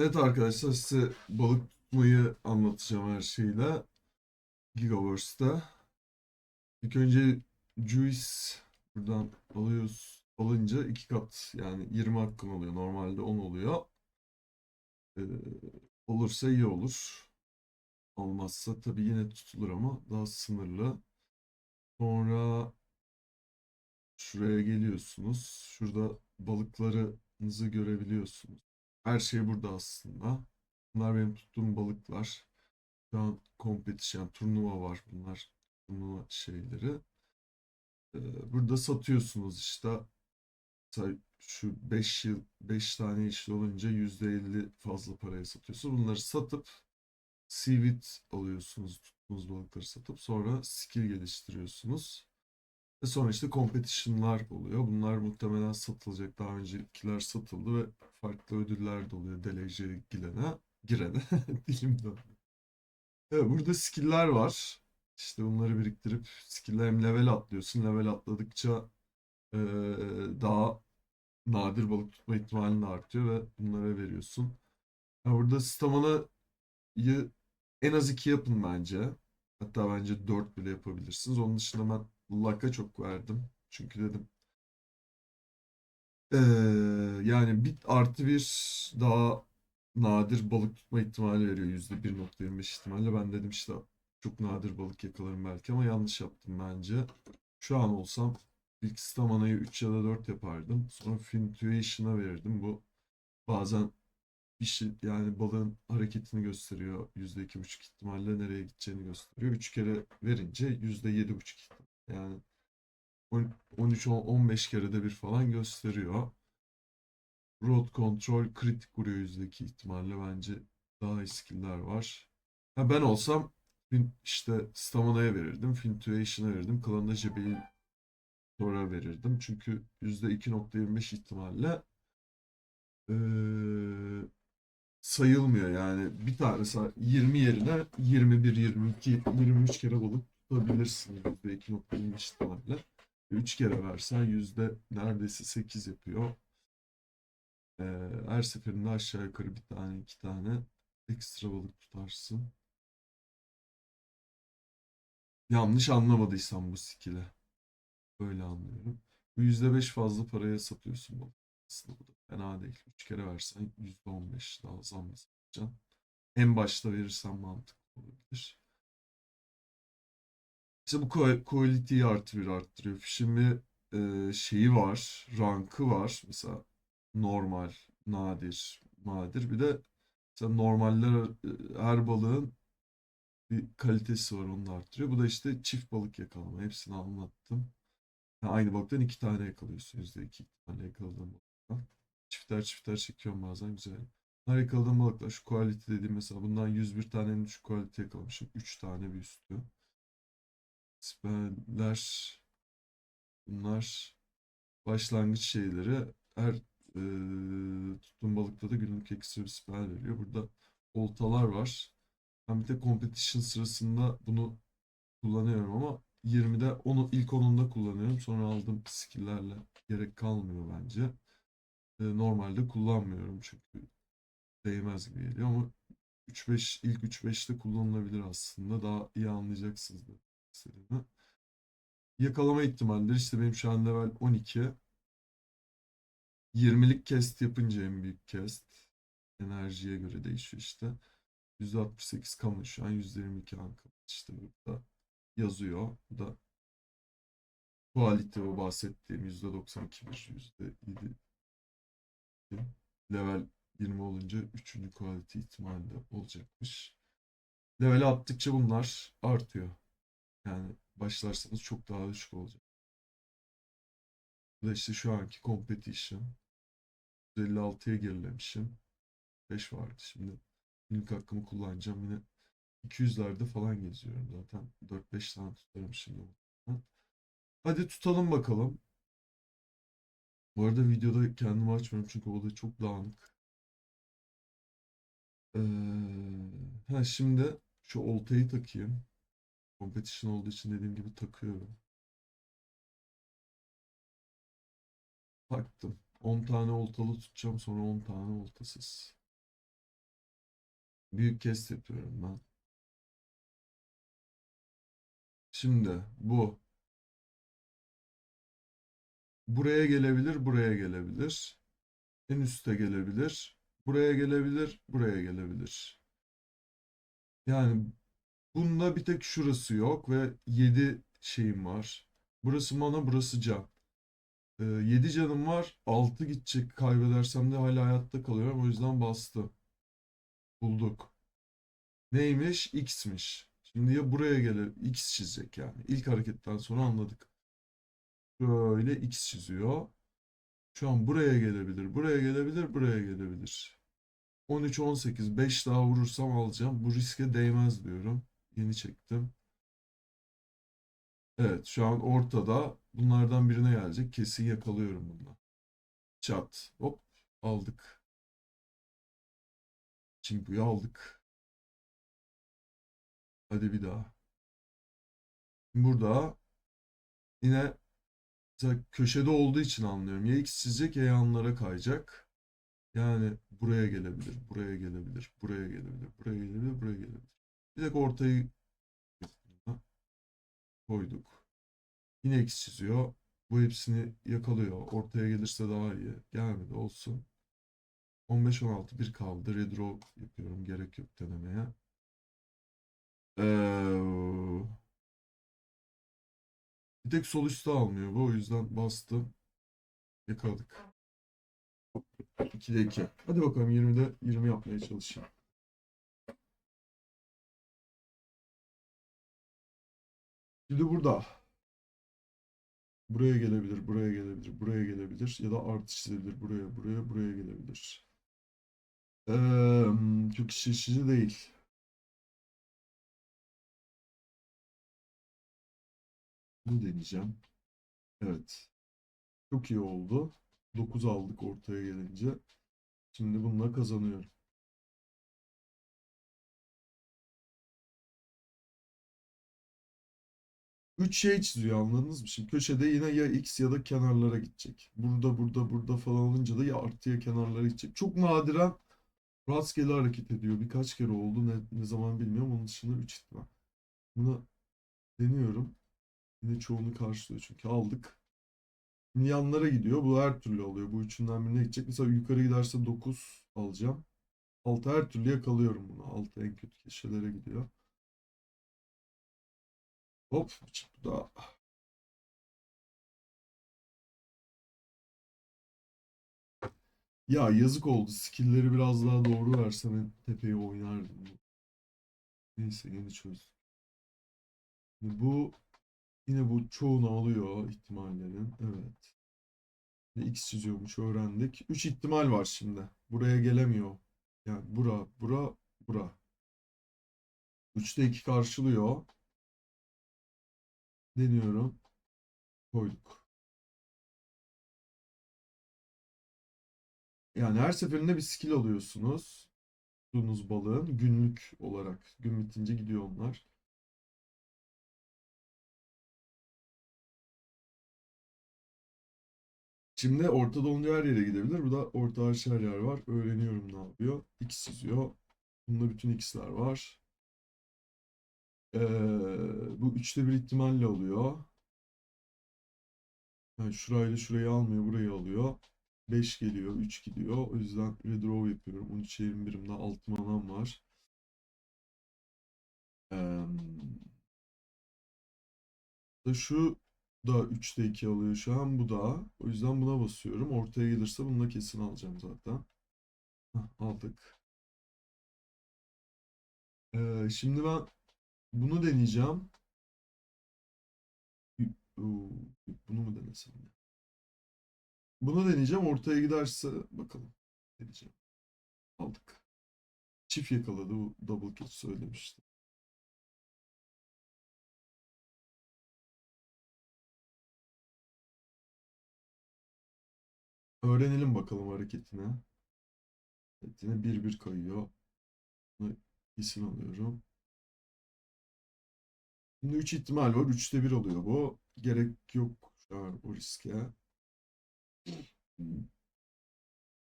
Evet arkadaşlar size balık tutmayı anlatacağım her şeyle. Gigaverse'da. İlk önce Juice buradan alıyoruz. Alınca iki kat yani 20 hakkın oluyor. Normalde 10 oluyor. Ee, olursa iyi olur. Olmazsa tabii yine tutulur ama daha sınırlı. Sonra şuraya geliyorsunuz. Şurada balıklarınızı görebiliyorsunuz. Her şey burada aslında. Bunlar benim tuttuğum balıklar. Şu an competition, turnuva var bunlar. Turnuva şeyleri. Ee, burada satıyorsunuz işte. Mesela şu 5 yıl 5 tane işli olunca %50 fazla paraya satıyorsunuz. Bunları satıp seaweed alıyorsunuz. Tuttuğunuz balıkları satıp sonra skill geliştiriyorsunuz. Ve sonra işte competition'lar oluyor. Bunlar muhtemelen satılacak. Daha öncekiler satıldı ve farklı ödüller de oluyor. Deleceye girene. Girene. Dilim döndü. Evet, burada skill'ler var. İşte bunları biriktirip skill'ler hem level atlıyorsun. Level atladıkça eee, daha nadir balık tutma ihtimalin artıyor ve bunlara veriyorsun. Ha, burada stamina'yı en az 2 yapın bence. Hatta bence 4 bile yapabilirsiniz. Onun dışında ben Luck'a çok verdim. Çünkü dedim eee, yani bir artı bir daha nadir balık tutma ihtimali veriyor. %1.25 ihtimalle. Ben dedim işte çok nadir balık yakalarım belki ama yanlış yaptım bence. Şu an olsam ilk stamina'yı 3 ya da 4 yapardım. Sonra Fintuation'a verirdim. Bu bazen bir şey yani balığın hareketini gösteriyor. %2.5 ihtimalle nereye gideceğini gösteriyor. 3 kere verince %7.5 ihtimal. Yani 13-15 kerede bir falan gösteriyor. Road control kritik vuruyor yüzdeki ihtimalle bence daha iyi skill'ler var. Ha ben olsam işte stamina'ya verirdim. Fintuation'a verirdim. Klan'da Jebel'in sonra verirdim. Çünkü %2.25 ihtimalle eee, sayılmıyor yani. Bir tane mesela 20 yerine 21, 22, 23 kere balık tutabilirsin %2.25 ihtimalle. 3 kere versen yüzde neredeyse 8 yapıyor. Ee, her seferinde aşağı yukarı bir tane iki tane ekstra balık tutarsın. Yanlış anlamadıysam bu skill'i. Böyle anlıyorum. Bu %5 fazla paraya satıyorsun balık. Aslında bu da fena değil. 3 kere versen %15 daha zam yapacaksın. En başta verirsen mantıklı olabilir. İşte bu quality'yi artı arttırıyor. Şimdi e, şeyi var, rankı var. Mesela normal, nadir, nadir. Bir de mesela normaller e, her balığın bir kalitesi var onu da arttırıyor. Bu da işte çift balık yakalama. Hepsini anlattım. Ha, aynı balıktan iki tane yakalıyorsun. Yüzde iki tane yakaladığın balıktan. Çifter çifter çekiyorum bazen güzel. Her yakaladığım balıklar şu quality dediğim mesela bundan 101 tane şu quality yakalamışım. 3 tane bir üstü. Siperler bunlar başlangıç şeyleri. Her e, tuttuğum balıkta da günlük ekstra bir siper veriyor. Burada oltalar var. Ben bir de competition sırasında bunu kullanıyorum ama 20'de onu ilk 10'unda kullanıyorum. Sonra aldığım skill'lerle gerek kalmıyor bence. E, normalde kullanmıyorum çünkü değmez gibi geliyor ama 3-5 ilk 3-5'te kullanılabilir aslında. Daha iyi anlayacaksınız demek istediğimi. Yakalama ihtimalleri işte benim şu an level 12. 20'lik cast yapınca en büyük cast. Enerjiye göre değişiyor işte. %68 kamu şu an %22 anka. İşte burada yazıyor. Bu da quality o bahsettiğim %92 bir %7 level 20 olunca 3. quality ihtimali de olacakmış. Level attıkça bunlar artıyor. Yani başlarsanız çok daha düşük olacak. Bu da işte şu anki competition. 156'ya gerilemişim. 5 vardı şimdi. Günlük hakkımı kullanacağım. Yine 200'lerde falan geziyorum zaten. 4-5 tane tutarım şimdi. Hadi tutalım bakalım. Bu arada videoda kendimi açmıyorum çünkü o çok dağınık. Ee, ha şimdi şu oltayı takayım. Competition olduğu için dediğim gibi takıyorum. Taktım. 10 tane oltalı tutacağım sonra 10 tane oltasız. Büyük kes yapıyorum ben. Şimdi bu. Buraya gelebilir, buraya gelebilir. En üste gelebilir. Buraya gelebilir, buraya gelebilir. Yani bunda bir tek şurası yok ve 7 şeyim var. Burası mana, burası can. 7 canım var. 6 gidecek. Kaybedersem de hala hayatta kalıyorum. O yüzden bastım. Bulduk. Neymiş? X'miş. Şimdi ya buraya gelir. X çizecek yani. İlk hareketten sonra anladık. Böyle X çiziyor. Şu an buraya gelebilir. Buraya gelebilir. Buraya gelebilir. 13, 18. 5 daha vurursam alacağım. Bu riske değmez diyorum. Yeni çektim. Evet şu an ortada. Bunlardan birine gelecek. Kesin yakalıyorum bunu. Çat. Hop. Aldık. Çimpuyu aldık. Hadi bir daha. Burada yine köşede olduğu için anlıyorum. Ya X çizecek ya yanlara kayacak. Yani buraya gelebilir, buraya gelebilir, buraya gelebilir, buraya gelebilir, buraya gelebilir. Bir tek ortayı koyduk. Yine X çiziyor. Bu hepsini yakalıyor. Ortaya gelirse daha iyi. Gelmedi olsun. 15-16 bir kaldı. Redraw yapıyorum. Gerek yok denemeye. Ee, bir tek sol üstü almıyor bu. O yüzden bastım. Yakaladık. 2'de 2. Hadi bakalım 20'de 20 yapmaya çalışayım. Şimdi burada. Buraya gelebilir, buraya gelebilir, buraya gelebilir ya da artı çizebilir. Buraya, buraya, buraya gelebilir. Ee, çok iş işici değil. Bunu deneyeceğim. Evet. Çok iyi oldu. 9 aldık ortaya gelince. Şimdi bununla kazanıyorum. Üç şey çiziyor anladınız mı? Şimdi köşede yine ya x ya da kenarlara gidecek. Burada burada burada falan olunca da ya artıya kenarlara gidecek. Çok nadiren rastgele hareket ediyor. Birkaç kere oldu. Ne, ne zaman bilmiyorum. Onun dışında 3 ihtimal. Bunu deniyorum. Yine çoğunu karşılıyor çünkü aldık. Şimdi yanlara gidiyor. Bu her türlü oluyor. Bu üçünden birine gidecek. Mesela yukarı giderse 9 alacağım. Altı her türlü yakalıyorum bunu. Altı en kötü köşelere gidiyor. Hop. Bu da Ya yazık oldu. Skill'leri biraz daha doğru versem tepeye oynardım. Neyse yeni. Şimdi bu yine bu çoğunu alıyor ihtimallerin. Evet. Ve X çiziyormuş öğrendik. 3 ihtimal var şimdi. Buraya gelemiyor. Yani bura, bura, bura. 3'te 2 karşılıyor. Deniyorum. Koyduk. Yani her seferinde bir skill alıyorsunuz. Tuttuğunuz balığın günlük olarak. Gün bitince gidiyor onlar. Şimdi ortada olunca her yere gidebilir. Bu da orta her yer var. Öğreniyorum ne yapıyor. X çiziyor. Bunda bütün X'ler var. Bu üçte bir ihtimalle oluyor. Yani şurayla şurayı almıyor. Burayı alıyor. 5 geliyor. 3 gidiyor. O yüzden redraw yapıyorum. 13'e 21'imde 6 manam var. Ee, da şu da 3'te 2 alıyor şu an. Bu da. O yüzden buna basıyorum. Ortaya gelirse bununla kesin alacağım zaten. Hah, aldık. Ee, şimdi ben bunu deneyeceğim. Bunu mu denesem? ya? Bunu deneyeceğim. Ortaya giderse bakalım. Deneyeceğim. Aldık. Çift yakaladı. Bu double catch söylemişti. Öğrenelim bakalım hareketine. Evet, yine bir bir kayıyor. Bunu isim alıyorum. Şimdi 3 ihtimal var. 3'te 1 oluyor bu. Gerek yok o riske.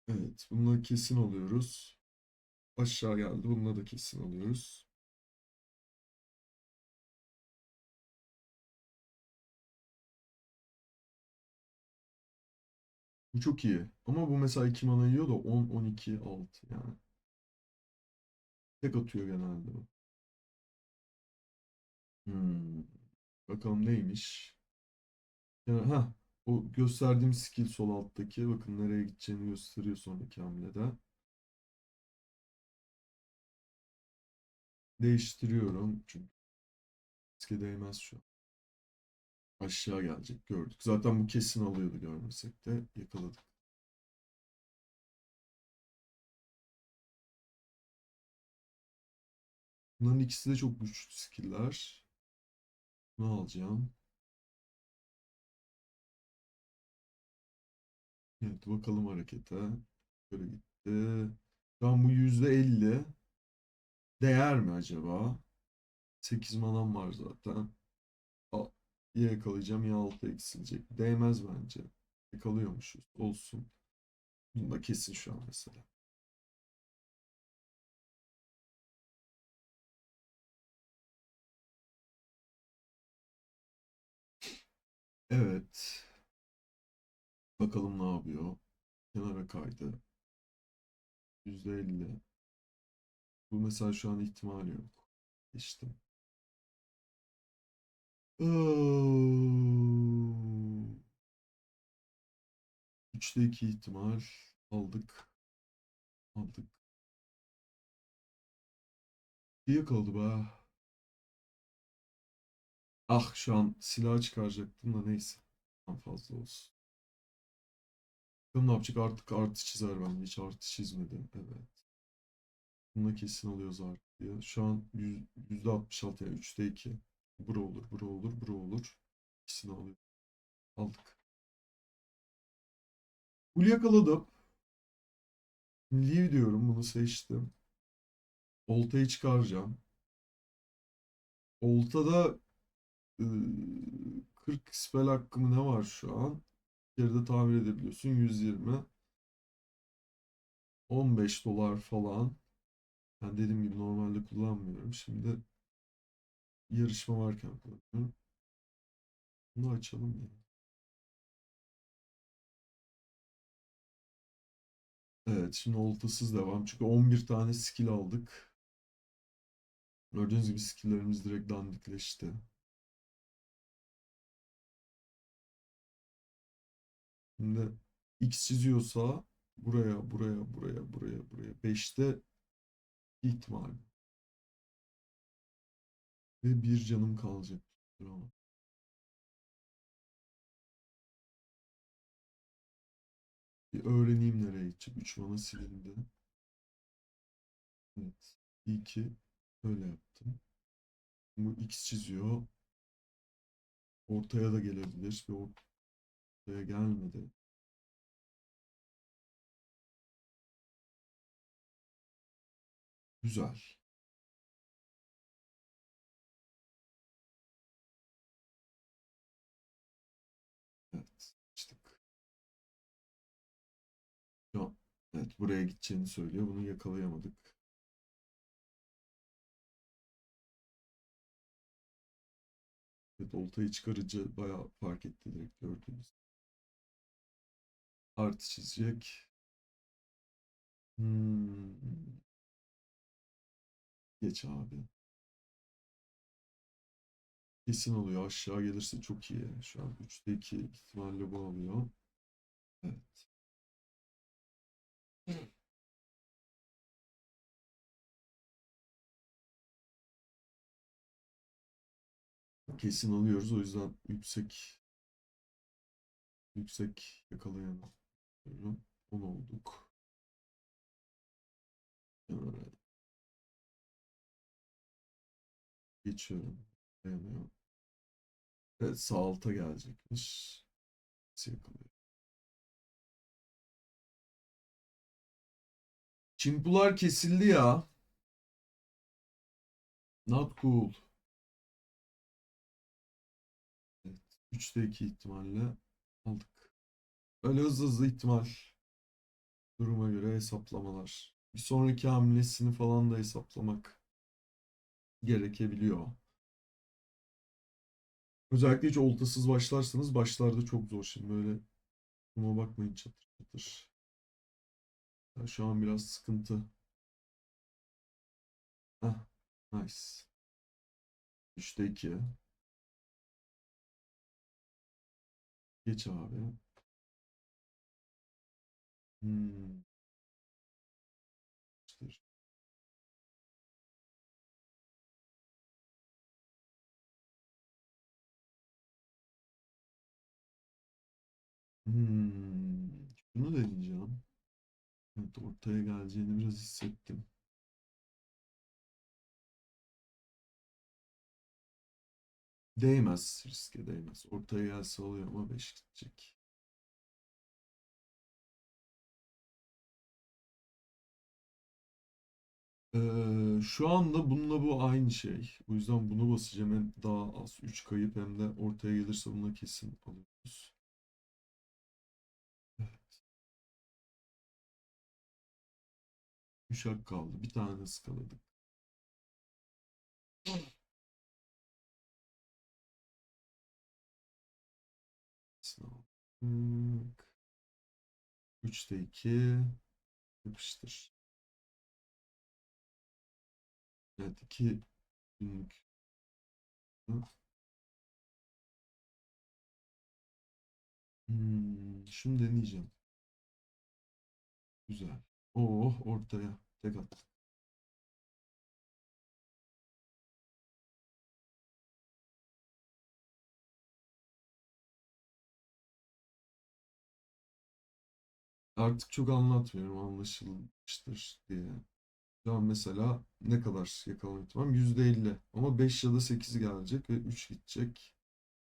Evet, bununla kesin oluyoruz. aşağı geldi. Bununla da kesin alıyoruz. Bu çok iyi. Ama bu mesela 2 mana yiyor da 10, 12, 6 yani. Tek atıyor genelde bu. Hmm. Bakalım neymiş. Yani, ha, o gösterdiğim skill sol alttaki bakın nereye gideceğini gösteriyor sonraki hamlede. Değiştiriyorum çünkü riske değmez şu an. Aşağı gelecek gördük. Zaten bu kesin alıyordu görmesek de yakaladık. Bunların ikisi de çok güçlü skill'ler. Bunu alacağım. Evet bakalım harekete. Böyle gitti. Şu an bu %50. Değer mi acaba? 8 manam var zaten. Ya yakalayacağım ya altı eksilecek. Değmez bence. Yakalıyormuşuz. Olsun. Bunda kesin şu an mesela. Evet. Bakalım ne yapıyor. Kenara kaydı. %50. Bu mesela şu an ihtimali yok. Geçtim. Oo. Üçte iki ihtimal aldık. Aldık. Bir yakaladı be. Ah şu an silah çıkaracaktım da neyse. Fazla olsun. Bakalım ne yapacak artık artı çizer bence. Hiç artı çizmedi. Evet. Bunda kesin alıyoruz artıyı. Şu an yüz- %66 yani 3'te 2. Bura olur, bura olur, bura olur. İkisini alıyor. Aldık. Full yakaladım. Leave diyorum. Bunu seçtim. Oltayı çıkaracağım. Oltada 40 spell hakkı mı ne var şu an? Bir kere de tamir edebiliyorsun. 120. 15 dolar falan. Ben dediğim gibi normalde kullanmıyorum. Şimdi yarışma varken kullanıyorum. Bunu açalım ya. Evet şimdi oltasız devam. Çünkü 11 tane skill aldık. Gördüğünüz gibi skilllerimiz direkt dandikleşti. Şimdi X çiziyorsa buraya, buraya, buraya, buraya, buraya. 5'te ihtimal. Ve bir canım kalacak. Ama. Bir öğreneyim nereye gidecek. 3 mana silindi. Evet. İyi ki öyle yaptım. Bu X çiziyor. Ortaya da gelebilir. Ve gelmedi. Güzel. Evet. Açtık. Evet buraya gideceğini söylüyor. Bunu yakalayamadık. Evet oltayı çıkarıcı bayağı fark etti direkt gördüğünüz. Artı çizecek. Hmm. Geç abi. Kesin oluyor. Aşağı gelirse çok iyi. Şu an 3'te 2 ihtimalle bu alıyor. Evet. Kesin alıyoruz. O yüzden yüksek yüksek yakalayamıyorum. 10 olduk. Kenara geçiyorum. Dayanıyor. Evet sağ alta gelecekmiş. Yakalıyor? Çimpular kesildi ya. Not cool. Evet. 3'te 2 ihtimalle. Öyle hızlı hızlı ihtimal. Duruma göre hesaplamalar. bir sonraki hamlesini falan da hesaplamak gerekebiliyor. Özellikle hiç oltasız başlarsanız başlarda çok zor şimdi böyle buna bakmayın çatır çatır. Ya şu an biraz sıkıntı. Heh, nice. 3'te 2. Geç abi. Hmm. Hmm. Şunu deneyeceğim. Evet, ortaya geleceğini biraz hissettim. Değmez, riske değmez. Ortaya gelse oluyor ama 5 gidecek. Şu anda bununla bu aynı şey. O yüzden bunu basacağım. Hem daha az 3 kayıp hem de ortaya gelirse buna kesin alıyoruz. Evet. Üç hak kaldı. Bir tane ıskaladık. Sınavlık. Üçte iki. Yapıştır. Evet iki günlük. Hmm, şunu deneyeceğim. Güzel. Oh ortaya. Tek at. Artık çok anlatmıyorum anlaşılmıştır diye. Şu mesela ne kadar yakalama ihtimam? %50. Ama 5 ya da 8 gelecek ve 3 gidecek.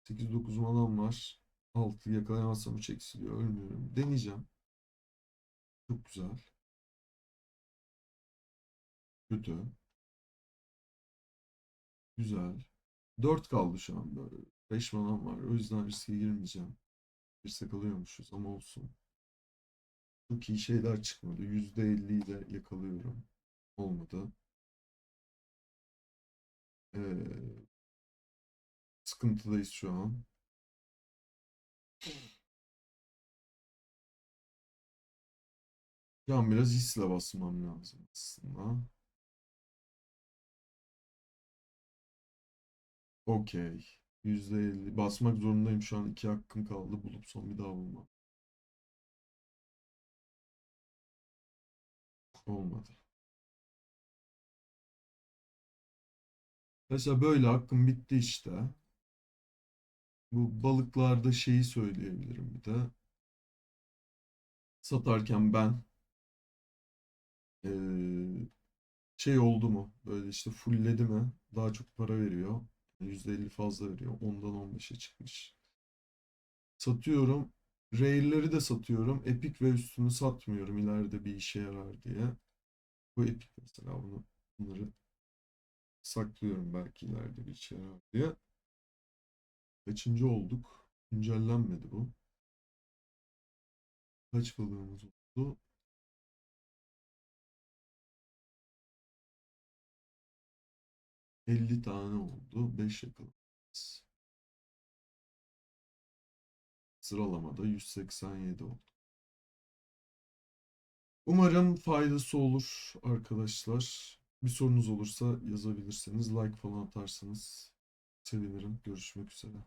8-9 malam var. 6 yakalayamazsam 3 eksiliyor. Ölmüyorum. Deneyeceğim. Çok güzel. Kötü. Güzel. 4 kaldı şu an böyle. 5 manam var. O yüzden riske girmeyeceğim. Girsek alıyormuşuz ama olsun. Çok iyi şeyler çıkmadı. %50'yi de yakalıyorum. Olmadı. Ee, sıkıntıdayız şu an. Şu an biraz hisle basmam lazım aslında. Okey. %50. Basmak zorundayım şu an. iki hakkım kaldı. Bulup son bir daha bulmam. Olmadı. Mesela böyle hakkım bitti işte. Bu balıklarda şeyi söyleyebilirim bir de. Satarken ben eee, şey oldu mu? Böyle işte fullledi mi? Daha çok para veriyor. %50 fazla veriyor. Ondan 15'e çıkmış. Satıyorum. Rail'leri de satıyorum. Epic ve üstünü satmıyorum ileride bir işe yarar diye. Bu Epic mesela bunu bunları saklıyorum belki ileride bir işe yarar diye. Kaçıncı olduk? Güncellenmedi bu. Kaç balığımız oldu? 50 tane oldu. 5 yakaladınız. Sıralamada 187 oldu. Umarım faydası olur arkadaşlar. Bir sorunuz olursa yazabilirseniz like falan atarsanız sevinirim. Görüşmek üzere.